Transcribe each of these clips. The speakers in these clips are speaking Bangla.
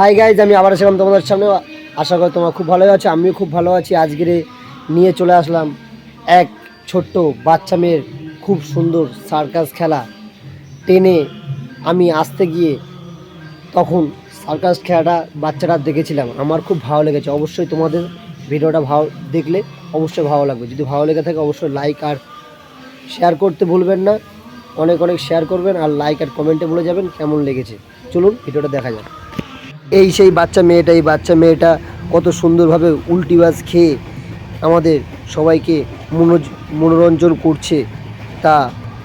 হাই গাইজ আমি আবার আসলাম তোমাদের সামনে। আশা করি তোমরা খুব ভালো আছো, আমিও খুব ভালো আছি। আজকের নিয়ে চলে আসলাম এক ছোট্ট বাচ্চা মেয়ের খুব সুন্দর সার্কাস খেলা। টেনে আমি আসতে গিয়ে তখন সার্কাস খেলাটা বাচ্চারা দেখেছিলাম। আমার খুব ভালো লেগেছে। অবশ্যই তোমাদের ভিডিওটা ভালো দেখলে অবশ্যই ভালো লাগবে। যদি ভালো লেগে থাকে অবশ্যই লাইক আর শেয়ার করতে ভুলবেন না। অনেক অনেক শেয়ার করবেন আর লাইক আর কমেন্টে বলে যাবেন কেমন লেগেছে। চলুন ভিডিওটা দেখা যাক। এই সেই বাচ্চা মেয়েটা, এই বাচ্চা মেয়েটা কত সুন্দরভাবে উল্টিবাজ খেয়ে আমাদের সবাইকে মনোরঞ্জন করছে। তা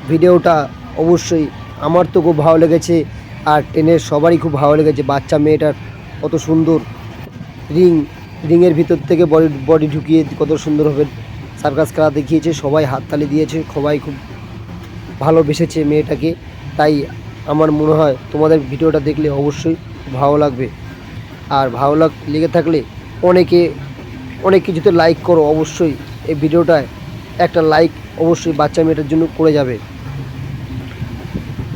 ভিডিওটা অবশ্যই আমার তো খুব ভালো লেগেছে আর ট্রেনের সবারই খুব ভালো লেগেছে। বাচ্চা মেয়েটার কত সুন্দর রিং, রিংয়ের ভিতর থেকে বডি বডি ঢুকিয়ে কত সুন্দরভাবে সার্কাস খেলা দেখিয়েছে। সবাই হাততালি দিয়েছে, সবাই খুব ভালোবেসেছে মেয়েটাকে। তাই আমার মনে হয় তোমাদের ভিডিওটা দেখলে অবশ্যই ভালো লাগবে। আর ভালো লাগ লেগে থাকলে অনেকে, অনেক কিছুতে লাইক করো অবশ্যই। এই ভিডিওটায় একটা লাইক অবশ্যই বাচ্চা মেয়েটার জন্য করে যাবে।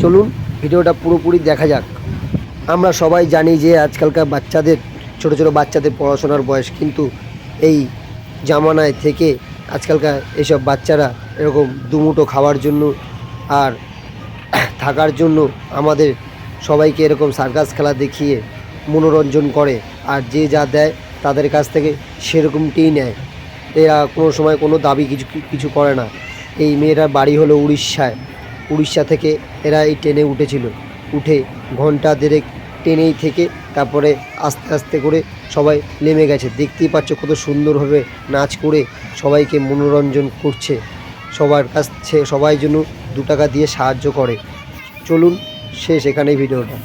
চলুন, ভিডিওটা পুরোপুরি দেখা যাক। আমরা সবাই জানি যে আজকালকার বাচ্চাদের, ছোট ছোট বাচ্চাদের পড়াশোনার বয়স কিন্তু এই জামানায় থেকে আজকালকার এসব বাচ্চারা এরকম দুমুটো খাওয়ার জন্য আর থাকার জন্য আমাদের সবাইকে এরকম সার্কাস খেলা দেখিয়ে মনোরঞ্জন করে। আর যে যা দেয় তাদের কাছ থেকে সেরকমটিই নেয়। এরা কোনো সময় কোনো দাবি কিছু কিছু করে না। এই মেয়েটার বাড়ি হলো উড়িষ্যায়। উড়িষ্যা থেকে এরা এই ট্রেনে উঠেছিল। উঠে ঘণ্টা দেড়েক ট্রেনেই থেকে তারপরে আস্তে আস্তে করে সবাই নেমে গেছে। দেখতেই পাচ্ছ কত সুন্দরভাবে নাচ করে সবাইকে মনোরঞ্জন করছে। সবার কাছে সবাই জন্য দু টাকা দিয়ে সাহায্য করে। চলুন শেষ এখানেই ভিডিওটা।